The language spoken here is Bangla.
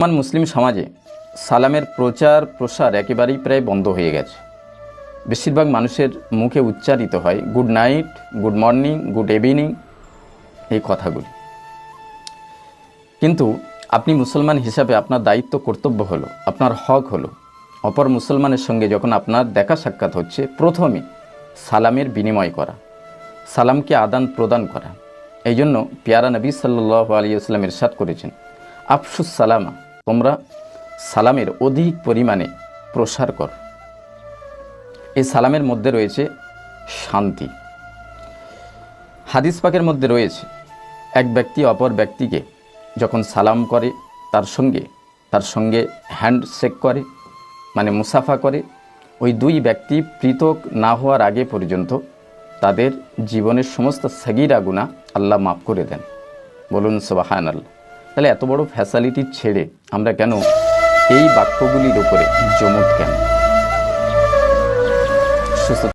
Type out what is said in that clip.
বর্তমান মুসলিম সমাজে সালামের প্রচার, প্রসার একেবারেই প্রায় বন্ধ হয়ে গেছে। বেশিরভাগ মানুষের মুখে উচ্চারিত হয়, good night, good morning, good evening এই কথাগুলি। কিন্তু আপনি মুসলমান হিসাবে আপনার দায়িত্ব, কর্তব্য হলো, আপনার হক হলো। অপর মুসলমানের সঙ্গে যখন আপনার দেখা সাক্ষাৎ হচ্ছে, প্রথমে সালামের বিনিময় করা, সালামকে আদান প্রদান করা। এই জন্য পিয়ারা নবী সাল্লাহ আলী আসলাম ইরশাদ করেছেন, আফসুস সালামা তোমরা সালামের অধিক পরিমাণে প্রসার কর। এই সালামের মধ্যে রয়েছে শান্তি। হাদিস পাকের মধ্যে রয়েছে, এক ব্যক্তি অপর ব্যক্তিকে যখন সালাম করে, তার সঙ্গে তার সঙ্গে হ্যান্ডশেক করে মানে মুসাফা করে, ওই দুই ব্যক্তি পৃথক না হওয়ার আগে পর্যন্ত তাদের জীবনের সমস্ত সগিরা গুণা আল্লাহ মাফ করে দেন। বলুন সোবাহান আল্লাহ তাহলে এত বড় ফ্যাসালিটি ছেড়ে আমরা কেন এই বাক্যগুলির উপরে জমুট কেন? সুস্থ